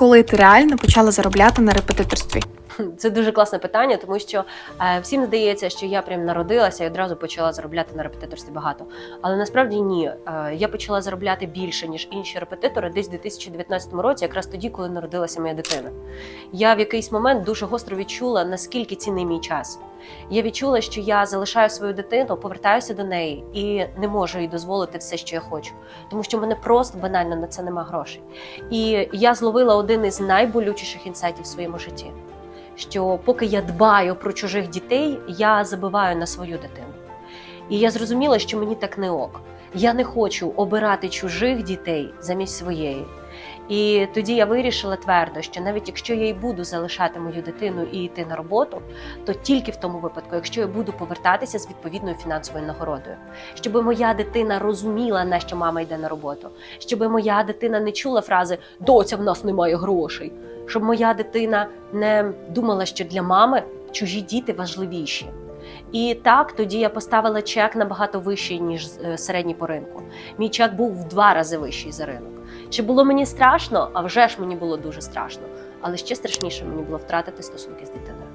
коли ти реально почала заробляти на репетиторстві? Це дуже класне питання, тому що е, всім здається, що я прям народилася і одразу почала заробляти на репетиторстві багато. Але насправді ні. Е, я почала заробляти більше ніж інші репетитори десь у 2019 році, якраз тоді, коли народилася моя дитина. Я в якийсь момент дуже гостро відчула, наскільки цінний мій час. Я відчула, що я залишаю свою дитину, повертаюся до неї і не можу їй дозволити все, що я хочу, тому що в мене просто банально на це нема грошей. І я зловила один із найболючіших інсайтів в своєму житті що поки я дбаю про чужих дітей, я забиваю на свою дитину. І я зрозуміла, що мені так не ок. Я не хочу обирати чужих дітей замість своєї. І тоді я вирішила твердо, що навіть якщо я і буду залишати мою дитину і йти на роботу, то тільки в тому випадку, якщо я буду повертатися з відповідною фінансовою нагородою, щоб моя дитина розуміла, на що мама йде на роботу, щоб моя дитина не чула фрази Доця в нас немає грошей, щоб моя дитина не думала, що для мами чужі діти важливіші. І так тоді я поставила чек набагато вищий, ніж е, середній по ринку. Мій чек був в два рази вищий за ринок. Чи було мені страшно? А вже ж мені було дуже страшно. Але ще страшніше мені було втратити стосунки з дитиною.